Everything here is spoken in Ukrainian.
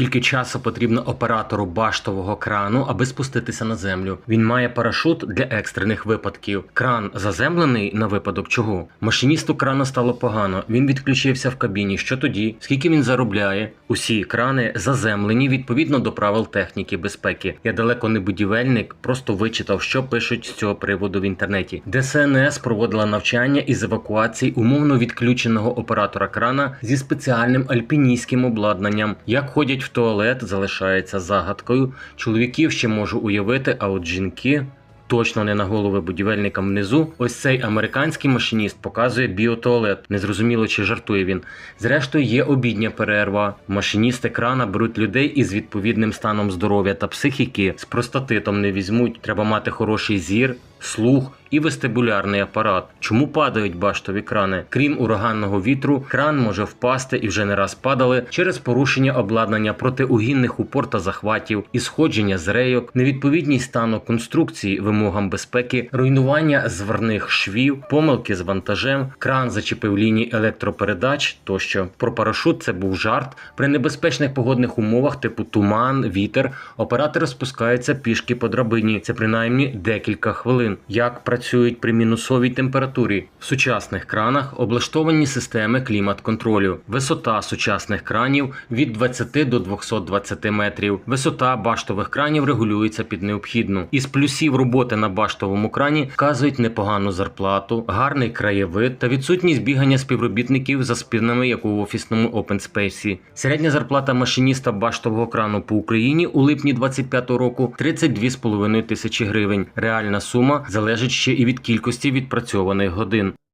Скільки часу потрібно оператору баштового крану, аби спуститися на землю? Він має парашут для екстрених випадків. Кран заземлений на випадок чого? Машиністу крана стало погано. Він відключився в кабіні. Що тоді? Скільки він заробляє? Усі крани заземлені відповідно до правил техніки безпеки. Я далеко не будівельник, просто вичитав, що пишуть з цього приводу в інтернеті. ДСНС проводила навчання із евакуації умовно відключеного оператора крана зі спеціальним альпіністським обладнанням. Як ходять в туалет, залишається загадкою. Чоловіків ще можу уявити, а от жінки. Точно не на голови будівельникам внизу. Ось цей американський машиніст показує біотуалет. Незрозуміло, чи жартує він. Зрештою, є обідня перерва. Машиністи крана беруть людей із відповідним станом здоров'я та психіки. З простатитом не візьмуть. Треба мати хороший зір, слух і вестибулярний апарат. Чому падають баштові крани? Крім ураганного вітру, кран може впасти і вже не раз падали через порушення обладнання протиугінних упор та захватів, і сходження з рейок, невідповідність стану конструкції вимогам безпеки, руйнування зварних швів, помилки з вантажем, кран зачепив лінії електропередач тощо. Про парашут це був жарт. При небезпечних погодних умовах, типу туман, вітер, оператор спускається пішки по драбині. Це принаймні декілька хвилин. Як працюють при мінусовій температурі? В сучасних кранах облаштовані системи клімат-контролю. Висота сучасних кранів від 20 до 220 метрів. Висота баштових кранів регулюється під необхідну. Із плюсів роботи на баштовому крані вказують непогану зарплату, гарний краєвид та відсутність бігання співробітників за спинами, як у офісному опенспейсі. Середня зарплата машиніста баштового крану по Україні у липні 25 року 32,5 тисячі гривень. Реальна сума залежить ще і від кількості відпрацьованих годин.